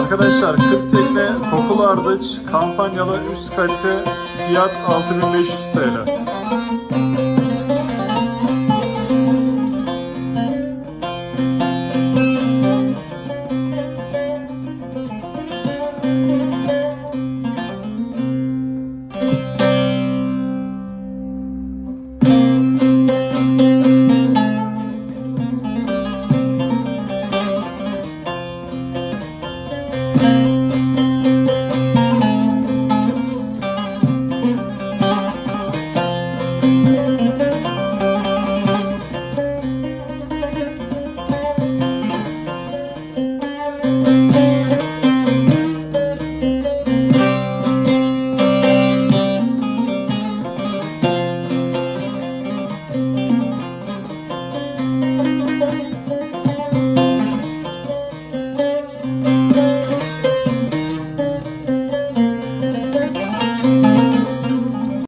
Arkadaşlar 40 tekne kokulu ardıç kampanyalı üst kalite fiyat 6500 TL. Müzik